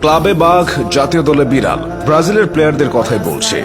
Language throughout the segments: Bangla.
ক্লাবে বাঘ, জাতীয় দলে বিড়াল। ব্রাজিলের প্লেয়ারদের কথাই বলছে।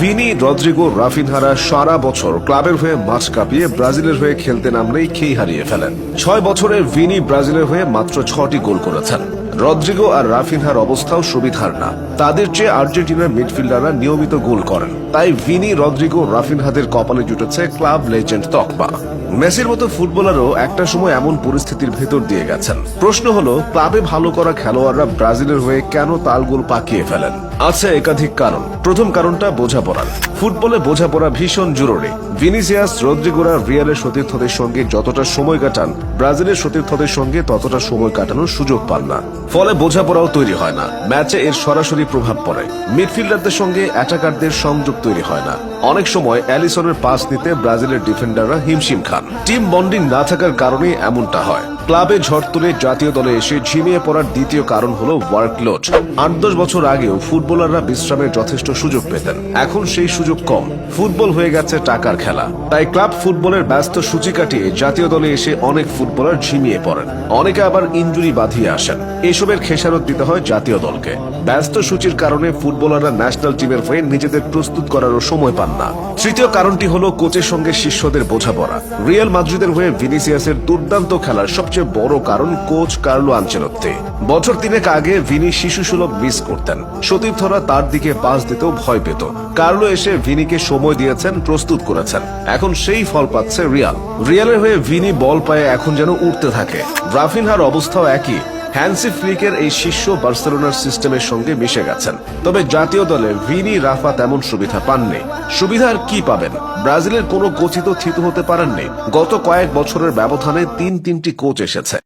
ভিনি, রদ্রিগো, রাফিনহারা সারা বছর ক্লাবের হয়ে মাছ কাঁপিয়ে ব্রাজিলের হয়ে খেলতে নামলেই খেই হারিয়ে ফেলেন। ছয় বছরে ভিনি ব্রাজিলের হয়ে মাত্র ছটি গোল করেছেন। রদ্রিগো আর রাফিনহার অবস্থাও সুবিধার না। তাদের চেয়ে আর্জেন্টিনার মিডফিল্ডাররা নিয়মিত গোল করেন। তাই ভিনি, রদ্রিগো, রাফিনহাদের কপালে জুটেছে ক্লাব লেজেন্ড তকমা। মেসির মতো ফুটবলারও একটা সময় এমন পরিস্থিতির ভেতর দিয়ে গেছেন। প্রশ্ন হলো, ক্লাবে ভালো করা খেলোয়াড়রা ব্রাজিলের হয়ে কেন তালগোল পাকিয়ে ফেলেন? আছে একাধিক কারণ। প্রথম কারণটা বোঝাপড়ার ফুটবলে বোঝাপড়া ভীষণ জরুরি। ভিনিসিয়াস, রদ্রিগোরা, রিয়ালের সতীর্থদের সঙ্গে যতটা সময় কাটান, ব্রাজিলের সতীর্থদের সঙ্গে ততটা সময় কাটানোর সুযোগ পান না। ফলে বোঝাপড়াও তৈরি হয় না। ম্যাচে এর সরাসরি প্রভাব পড়ে। মিডফিল্ডারদের সঙ্গে অ্যাটাকারদের সংযোগ তৈরি হয় না। অনেক সময় অ্যালিসনের পাস নিতে ব্রাজিলের ডিফেন্ডাররা হিমশিম খান। টিম বন্ডিং না থাকার কারণে এমনটা হয়। ক্লাবে ঝড় তুলে জাতীয় দলে এসে ঝিমিয়ে পড়ার দ্বিতীয় কারণ হলো ওয়ার্কলোড আট দশ বছর আগেও ফুটবলাররা বিশ্রামের যথেষ্ট সুযোগ পেতেন। এখন সেই সুযোগ কম। ফুটবল হয়ে গেছে টাকার খেলা। তাই ক্লাব ফুটবলের ব্যস্ত সূচি কাটিয়ে জাতীয় দলে এসে অনেক ফুটবলার ঝিমিয়ে পড়েন। অনেকে আবার ইঞ্জুরি বাঁধিয়ে আসেন। এসবের খেসারত দিতে হয় জাতীয় দলকে। ব্যস্ত সূচির কারণে ফুটবলাররা ন্যাশনাল টিমের হয়ে নিজেদের প্রস্তুত করারও সময় পান না। তৃতীয় কারণটি হলো কোচের সঙ্গে শিষ্যদের বোঝাপড়া। রিয়াল মাদ্রিদের হয়ে ভিনিসিয়াসের দুর্দান্ত খেলার সবচেয়ে বড় কারণ কোচ কার্লো আঞ্চেলত্তি। বছর তিনেক আগে ভিনি শিশু সুলভ মিস করতেন। সতীর্থরা তার দিকে পাস দিতেও ভয় পেত। কার্লো এসে ভিনিকে সময় দিয়েছেন, প্রস্তুত করেছেন। এখন সেই ফল পাচ্ছে রিয়াল। রিয়ালের হয়ে ভিনি বল পায়ে এখন যেন উঠতে থাকে। রাফিনহার অবস্থাও একই। হ্যান্সি ফ্লিকের এই শিষ্য বার্সেলোনার সিস্টেমের সঙ্গে মিশে গেছেন। তবে জাতীয় দলে ভিনি রাফা তেমন সুবিধা পাননি। সুবিধা আর কি পাবেন? ব্রাজিলের কোনো কোচিত থিতু হতে পারেননি। গত কয়েক বছরের ব্যবধানে তিন তিনটি কোচ এসেছে।